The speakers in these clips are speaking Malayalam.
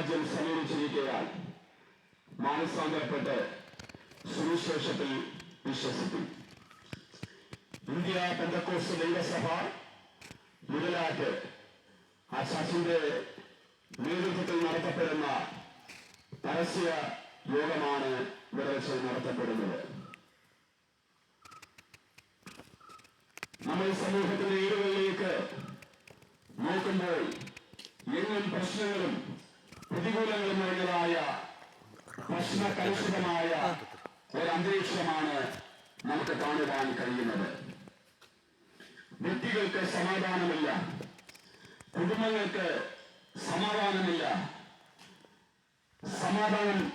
ദൈവരാജ്യം സമീപിച്ചിരിക്കുകയാൽ മാനസാന്തരപ്പെട്ട് സുവിശേഷത്തിൽ വിശ്വസിക്കും. ഇന്ത്യ പെന്തക്കോസ് ദൈവസഭ മുതലാറ്റ് ആ ശശിന്റെ നേതൃത്വത്തിൽ നടത്തപ്പെടുന്ന പരസ്യ യോഗമാണ് വെച്ച് നടത്തപ്പെടുന്നത്. നമ്മൾ സമൂഹത്തിന്റെ ഈടുകളിലേക്ക് നോക്കുമ്പോൾ എങ്ങും പ്രശ്നങ്ങളും പ്രതികൂലങ്ങളും പ്രശ്ന കലുഷിതമായ ഒരു അന്തരീക്ഷമാണ് നമുക്ക് കാണുവാൻ കഴിയുന്നത്. വ്യക്തികൾക്ക് സമാധാനമില്ല. കുടുംബങ്ങൾക്ക് സമാധാനമില്ല. സമാധാനം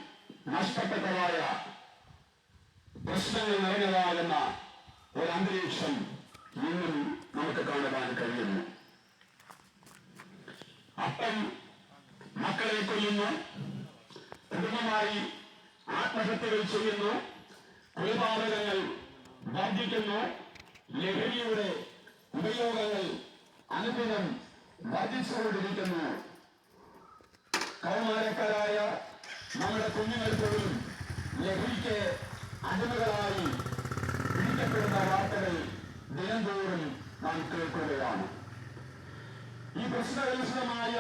നഷ്ടപ്പെട്ടതായ പ്രശ്നങ്ങൾ നിറഞ്ഞതാകുന്ന ഒരു അന്തരീക്ഷം ഇന്നും നമുക്ക് കാണുവാൻ കഴിയുന്നു. അപ്പം കൊല്ലുന്നു കുടുംബമായി ആത്മഹത്യകൾ ചെയ്യുന്നു. കൊലപാതകങ്ങൾ വർദ്ധിക്കുന്നു. ലഹരിയുടെ ഉപയോഗങ്ങൾ അനുദിനം വർദ്ധിച്ചുകൊണ്ടിരിക്കുന്നു. കൗമാരക്കാരായ നമ്മുടെ കുഞ്ഞുങ്ങൾ പോലും ലഹരിക്ക് അടിമകളായി പിടിക്കപ്പെടുന്ന വാർത്തകൾ ദിനംതോറും നാം കേൾക്കുകയാണ്. ഈ പ്രശ്നകലുഷിതമായ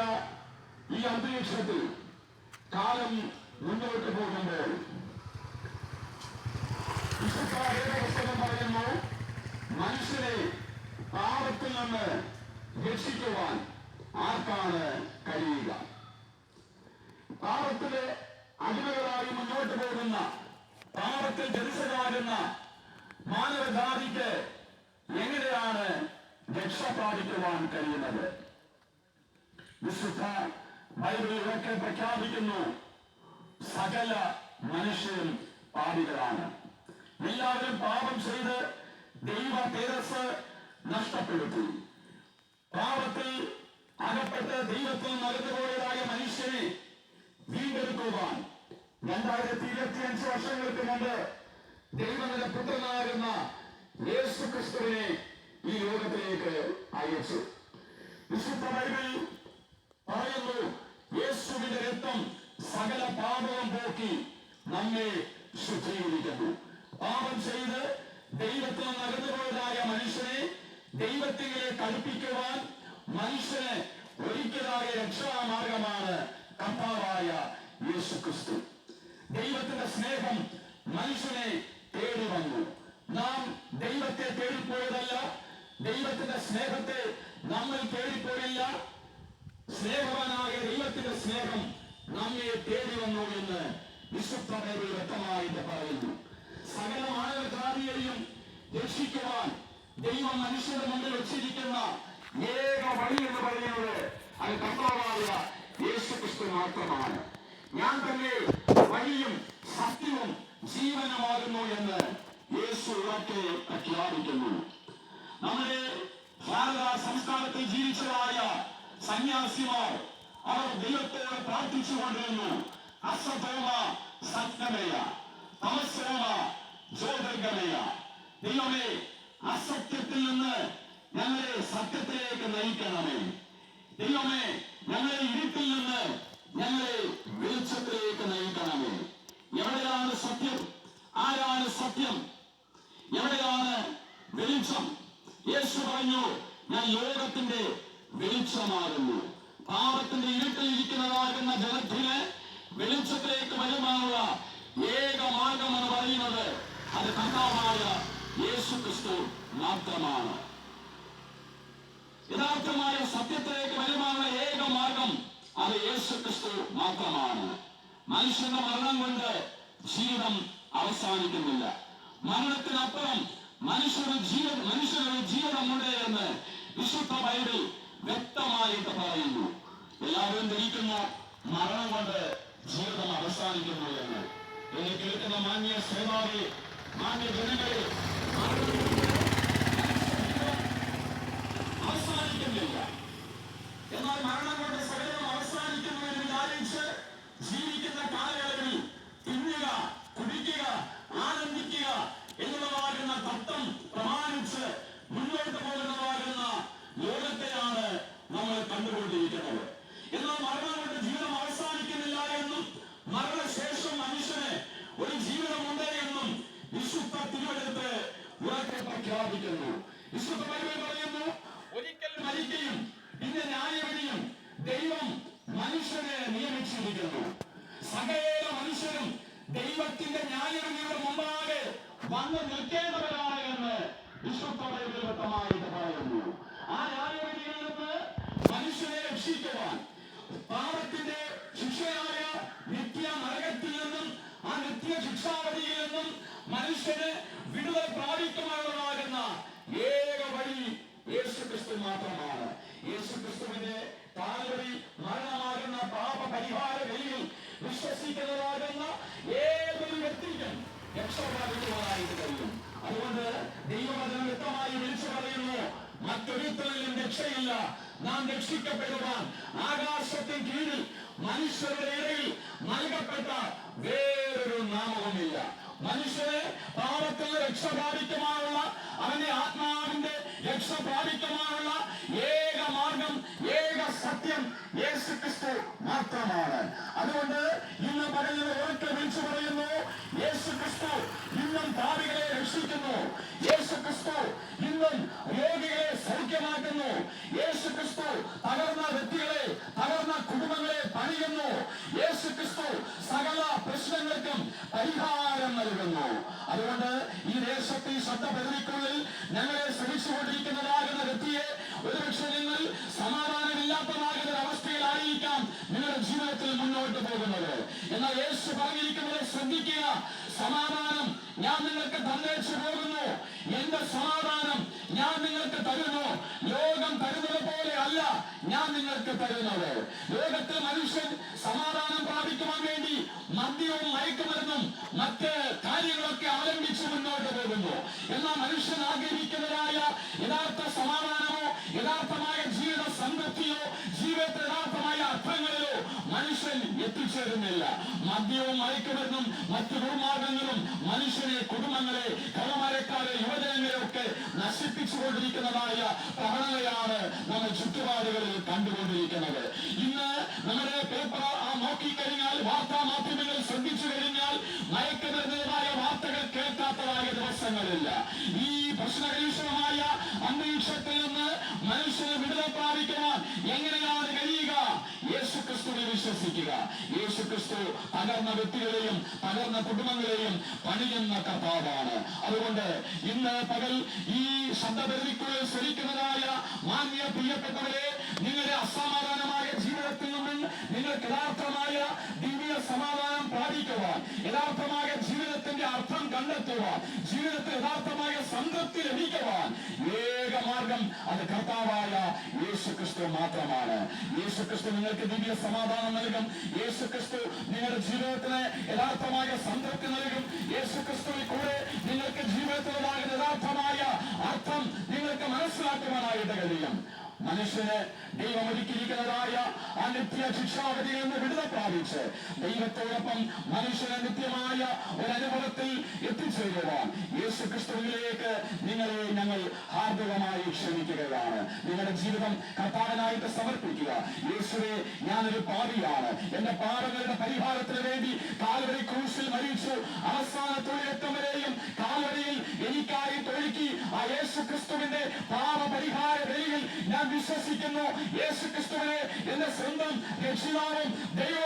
ഈ അന്തരീക്ഷത്തിൽ കാലം മുന്നോട്ട് പോകുമ്പോൾ വേദപുസ്തകം പറയുന്നു മനുഷ്യനെ പാപത്തിൽ നിന്ന് രക്ഷിക്കുവാൻ ആർക്കാണ് കഴിയുക? പാപത്തിലെ അടിമകളായി മുന്നോട്ട് പോകുന്ന പാപത്തിൽ ജനിച്ചതാകുന്ന മാനവജാതിക്ക് എങ്ങനെയാണ് രക്ഷ പ്രാപിക്കുവാൻ കഴിയുന്നത്? വിശുദ്ധ ബൈബിളിലൊക്കെ പ്രഖ്യാപിക്കുന്നു. സകല മനുഷ്യരും പാപികളാണ്. എല്ലാവരും പാപം ചെയ്ത് ദൈവ തേജസ് നഷ്ടപ്പെടുത്തി. പാപത്തിൽ അകപ്പെട്ട് ദൈവത്തിൽ നടന്നുപോയതായ മനുഷ്യനെ വീണ്ടെടുക്കുവാൻ രണ്ടായിരത്തി ഇരുപത്തി അഞ്ച് വർഷങ്ങൾക്ക് മുമ്പ് ദൈവത്തിന്റെ പുത്രനായിരുന്ന യേശു ക്രിസ്തുവിനെ ഈ ലോകത്തിലേക്ക് അയച്ചു. വിശുദ്ധ ബൈബിൾ പറയുന്നു യേശുവിന്റെ രക്തം സകല പാപവും പോക്കി നമ്മെ ശുദ്ധീകരിക്കുന്നു. പാപം ചെയ്ത് ദൈവത്തിൽ നകന്നുപോയതായ മനുഷ്യനെ ദൈവത്തിലേക്ക് അടുപ്പിക്കുവാൻ മനുഷ്യന് ഒരിക്കലായ രക്ഷാമാർഗമാണ് കർത്താവായ യേശു ക്രിസ്തു ദൈവത്തിന്റെ സ്നേഹം മനുഷ്യനെ തേടി വന്നു. നാം ദൈവത്തെ തേടിപ്പോയതല്ല ദൈവത്തിന്റെ സ്നേഹത്തെ നമ്മൾ തേടിപ്പോയില്ല സ്നേഹവാനായ ദൈവത്തിന്റെ സ്നേഹം നമ്മെ തേടി വന്നു എന്ന് വിശുദ്ധ ബൈബിൾ വ്യക്തമായിട്ട് പറയുന്നു. സകല മാനവജാതിയെയും രക്ഷിക്കുവാൻ ദൈവം മനുഷ്യരുടെ മുമ്പിൽ വെച്ചിരിക്കുന്ന ഏക വഴി എന്ന് പറയുന്നത് അത് കർത്താവായ യേശു മാത്രമാണ്. ഞാൻ തന്നെ വഴിയും സത്യവും ജീവനമാകുന്നു എന്ന് യേശു ഉറക്കെ പ്രഖ്യാപിക്കുന്നു. നമ്മുടെ ഭാരത സംസ്ഥാനത്തിൽ ജീവിച്ചതായ സന്യാസിമാർ അവർ ദൈവത്തോട് പ്രാർത്ഥിച്ചുകൊണ്ടിരുന്നു. അസതോമ സത്യമേയ തമസോമ ജ്യോതിർഗമേയ. ദൈവമേ അസത്യത്തിൽ നിന്ന് ഞങ്ങളെ സത്യത്തിലേക്ക് നയിക്കണമേ. ദൈവമേ ഞങ്ങളെ ഇരുട്ടിൽ നിന്ന് ഞങ്ങളെ വെളിച്ചത്തിലേക്ക് നയിക്കണമേ. എവിടെയാണ് സത്യം? ആരാണ് സത്യം? എവിടെയാണ് വെളിച്ചം? യേശു പറഞ്ഞു ഞാൻ ലോകത്തിന്റെ വെളിച്ചമാകുന്നു. പാപത്തിന്റെ ഇരുട്ടിൽ ഇരിക്കുന്നതാകുന്ന ജനത്തിന് വെളിച്ചത്തിലേക്ക് വരുവാനുള്ള ഏക മാർഗം എന്ന് പറയുന്നത് അത് കർത്താവായ യേശു ക്രിസ്തു മാത്രമാണ്. യഥാർത്ഥമായ സത്യത്തിലേക്ക് വരുവാനുള്ള ഏക മാർഗം അത് യേശു ക്രിസ്തു മാത്രമാണ്. മനുഷ്യന്റെ മരണം കൊണ്ട് ജീവിതം അവസാനിക്കുന്നില്ല. മരണത്തിനപ്പുറം മനുഷ്യരുടെ ജീവ മനുഷ്യരുടെ ജീവിതമുണ്ട് എന്ന് വിശുദ്ധ ബൈബിൾ വ്യക്തമായിട്ട് പറയുന്നു. എല്ലാവരും ധരിക്കുന്നു. മരണം കൊണ്ട് ജീവിതം അവസാനിക്കുന്നു എന്ന്. എന്നെ കേൾക്കുന്ന മാന്യ സേവാവി മാന്യ ജനങ്ങളെ അവസാനിക്കുന്നില്ല. എന്നാൽ മരണം കൊണ്ട് സകലം അവസാനിക്കുന്നു എന്ന് വിചാരിച്ച് ജീവിക്കുന്ന പ്രഖ്യാപിക്കുന്നു. വിശുദ്ധ ബൈബിൾ പറയുന്നു ഒരിക്കൽ മരിക്കുകയും പിന്നെ ന്യായവിധിയും ദൈവം മനുഷ്യനെ നിയമിച്ചിരിക്കുന്നു. സകല മനുഷ്യരും ദൈവത്തിന്റെ ന്യായവിധിയുടെ മുമ്പാകെ വന്ന് നിൽക്കേണ്ടവരാണ് എന്ന് വിശുദ്ധ ബൈബിൾ പറയുന്നു. ആ ന്യായവിധിയിൽ നിന്ന് മനുഷ്യനെ രക്ഷിക്കുവാൻ പാപത്തിന്റെ ശിക്ഷയായ നിത്യ നരകത്തിൽ നിന്നും ആ നിത്യ ശിക്ഷാവധിയിൽ നിന്നും മനുഷ്യനെ രക്ഷപ്രാപിക്കുവാനായിട്ട് കഴിയും. അതുകൊണ്ട് ദൈവവചനം വ്യക്തമായി വിളിച്ചു പറയുന്നു. മറ്റൊരുത്തരിലും രക്ഷയില്ല. നാം രക്ഷിക്കപ്പെടുവാൻ ആകാശത്തിൻ കീഴിൽ മനുഷ്യരുടെ ഇടയിൽ നൽകപ്പെട്ട വേറൊരു നാമവുമില്ല. മനുഷ്യനെ പാപത്തിൽ രക്ഷ പ്രാപിക്കുവാനുള്ള അവന്റെ ആത്മാവിന്റെ രക്ഷ പ്രാപിക്കുവാനുള്ള ഏക മാത്രമാണ് അതുകൊണ്ട് ഇന്ന് പറയുന്ന ഉറക്കെ വിളിച്ചു പറയുന്നു യേശു ക്രിസ്തു ഇന്നും പാപികളെ രക്ഷിക്കുന്നു. യേശു ക്രിസ്തു ഇന്നും രോഗികളെ സൗഖ്യമാക്കുന്നു. യേശു ക്രിസ്തു തകർന്ന വ്യക്തികളെ തകർന്ന കുടുംബങ്ങളെ പണിയുന്നു. യേശു ക്രിസ്തു സകല പ്രശ്നങ്ങൾക്കും പരിഹാരം നൽകുന്നു. അതുകൊണ്ട് ഈ ദേശത്ത് ഈ ശബ്ദ പരിധിക്കുള്ളിൽ ഞങ്ങളെ ശ്രമിച്ചുകൊണ്ടിരിക്കുന്നതാകുന്ന മുന്നോട്ട് പോകുന്നത്. എന്നാൽ യേശു പറഞ്ഞിരിക്കുന്നത് ശ്രദ്ധിക്കുക. സമാധാനം ഞാൻ നിങ്ങൾക്ക് തന്നേച്ചു പോകുന്നു. എന്റെ സമാധാനം ഞാൻ നിങ്ങൾക്ക് തരുന്നു. ലോകം തരുന്നത് പോലെ അല്ല ഞാൻ നിങ്ങൾക്ക് തരുന്നത്. ലോകത്തിൽ മനുഷ്യൻ സമാധാനം പ്രാപിക്കുവാൻ വേണ്ടി മദ്യവും മയക്കുമരുന്നും മറ്റ് കാര്യങ്ങളൊക്കെ അവലംബിച്ച് മുന്നോട്ട് പോകുന്നു. എന്നാൽ മനുഷ്യൻ ആഗ്രഹിക്കുന്നതായ എത്തിച്ചേരുന്നില്ല മദ്യവും മയക്കുമരുന്നും മറ്റു ദുർമാർഗങ്ങളും മനുഷ്യരെ കുടുംബങ്ങളെ കൗമാരക്കാരെ യുവജനങ്ങളെ ഒക്കെ നശിപ്പിച്ചുകൊണ്ടിരിക്കുന്നതായ പ്രവണതയാണ് നമ്മൾ ചുറ്റുപാടുകളിൽ കണ്ടുകൊണ്ടിരിക്കുന്നത്. ഇന്ന് നമ്മുടെ പേപ്പർ നോക്കിക്കഴിഞ്ഞാൽ വാർത്താ മാധ്യമങ്ങൾ ശ്രദ്ധിച്ചു കഴിഞ്ഞാൽ മയക്കുമരുന്നതായ വാർത്തകൾ കേൾക്കാത്തതായ ദിവസങ്ങളില്ല. ഈ പ്രശ്നകരീക്ഷണമായ അന്തരീക്ഷത്തിൽ നിന്ന് മനുഷ്യന് വിടുതൽ പ്രാപിക്കുവാൻ എങ്ങനെയാണ് വിശ്വസിക്കുക. യേശു ക്രിസ്തു തകർന്ന വ്യക്തികളെയും തകർന്ന കുടുംബങ്ങളെയും പണിയുന്ന കർത്താവാണ്. അതുകൊണ്ട് ഇന്ന് പകൽ ഈ ശബ്ദപരിധിക്കുള്ളിൽ ശ്രമിക്കുന്നതായ മാന്യ പ്രിയപ്പെട്ടവരെ നിങ്ങളുടെ അസമാധാനമായ ജീവിതത്തിൽ നിന്നും നിങ്ങൾക്ക് യഥാർത്ഥമായ ദിവ്യ സമാധാനം പ്രാപിക്കുവാൻ യഥാർത്ഥമായ ജീവിതത്തിന്റെ അർത്ഥം കണ്ടെത്തുക. ജീവിതത്തിൽ യഥാർത്ഥമായ സംതൃപ്തി ലഭിക്കുവാൻ ഏക മാർഗം അത് കർത്താവായ യേശു ക്രിസ്തു മാത്രമാണ്. യേശു ക്രിസ്തു നിങ്ങൾക്ക് ദിവ്യ സമാധാനം നൽകും. യേശു നിങ്ങളുടെ ജീവിതത്തിന് യഥാർത്ഥമായ സംതൃപ്തി നൽകും. യേശു ക്രിസ്തുവിൽ കൂടെ മനുഷ്യന് ദൈവം ഒരുക്കിയിരിക്കുന്നതായ ആ നിത്യ ശിക്ഷാവധിയിൽ നിന്ന് വിടുത പ്രാപിച്ച് ദൈവത്തോടൊപ്പം മനുഷ്യന് നിത്യമായ ഒരു അനുഭവത്തിൽ എത്തിച്ചേരുവാൻ യേശു ക്രിസ്തുവിലേക്ക് നിങ്ങളെ ഞങ്ങൾ ഹാർദികമായി ക്ഷണിക്കുകയാണ്. നിങ്ങളുടെ ജീവിതം കർത്താവിനായിട്ട് സമർപ്പിക്കുക. യേശുവെ ഞാനൊരു പാപിയാണ്. എന്റെ പാപങ്ങളുടെ പരിഹാരത്തിന് വേണ്ടി കാൽവരി ക്രൂസിൽ മരിച്ചു. അവസാന തൊഴിലെത്തം വരെയും കാൽവരിയിൽ എനിക്കായി തൊഴുക്കി ആ യേശു ക്രിസ്തുവിന്റെ പാപ പരിഹാര ബലിയിൽ ഞാൻ വിശ്വസിക്കുന്നു. യേശു ക്രിസ്തുവിനെ എന്റെ സ്വന്തം രക്ഷിതാവും ഞാൻ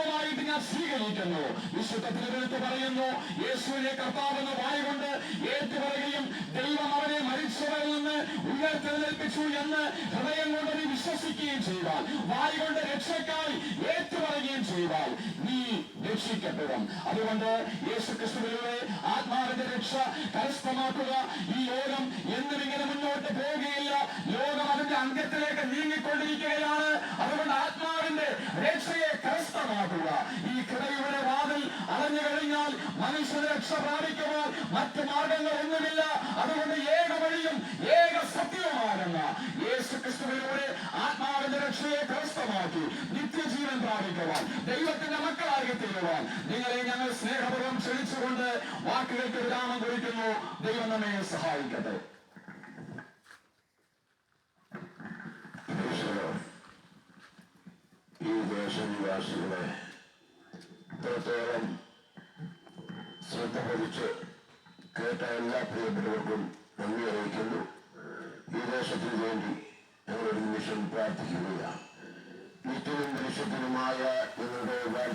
സ്വീകരിക്കുന്നു. വിശുദ്ധ തിരുവെടുത്ത് പറയുന്നു യേശുവിനെ കർത്താവെന്ന് വായുകൊണ്ട് ഏറ്റുപറയുകയും ദൈവം അവനെ മരിച്ചവരിൽ നിന്ന് ഉയർത്തെഴുന്നേൽപ്പിച്ചു എന്ന് ഹൃദയം കൊണ്ട് നീ വിശ്വസിക്കുകയും ചെയ്താൽ വായുകൊണ്ട് രക്ഷക്കായി ഏറ്റുപറയുകയും ചെയ്താൽ നീ രക്ഷിക്കപ്പെടും. അതുകൊണ്ട് യേശു ക്രിസ്തുവിലൂടെ ആത്മാവിന്റെ രക്ഷ കരസ്ഥമാക്കുക. ഈ ലോകം എന്നും ഇങ്ങനെ മുന്നോട്ട് പോവുകയില്ല ലോകം അതിന്റെ അംഗത്തിലേക്ക് നീങ്ങിക്കൊണ്ടിരിക്കുകയാണ്. ഈ കൃപയുടെ വാതിൽ അടഞ്ഞു കഴിഞ്ഞാൽ മനുഷ്യന് രക്ഷ പ്രാപിക്കുവാൻ മറ്റു മാർഗങ്ങൾ ഒന്നുമില്ല. അതുകൊണ്ട് ഏക വഴിയും ഏക സത്യവുമാകുന്ന യേശു ക്രിസ്തുവിലൂടെ ആത്മാവിന്റെ രക്ഷയെ കരസ്ഥമാക്കി നിത്യജീവൻ പ്രാപിക്കുവാൻ ദൈവത്തിന്റെ മക്കളായി തീരുവാൻ. നിങ്ങളെ ഞങ്ങൾ സ്നേഹപൂർവം ക്ഷണിച്ചുകൊണ്ട് വാക്കുകൾക്ക് വിരാമം കുറിക്കുന്നു. ദൈവം നമ്മെ സഹായിക്കട്ടെ. ഈ ദേശനിവാസികളെ ഇത്രത്തോളം ശ്രദ്ധ പതിച്ച് കേട്ട എല്ലാ പ്രിയപ്പെട്ടവർക്കും നന്ദി അറിയിക്കുന്നു. ഈ ദേശത്തിന് വേണ്ടി ഞങ്ങളൊരു നിമിഷം പ്രാർത്ഥിക്കുകയാണ്. നിത്യവും പരിശുദ്ധനുമായ നിങ്ങളുടെ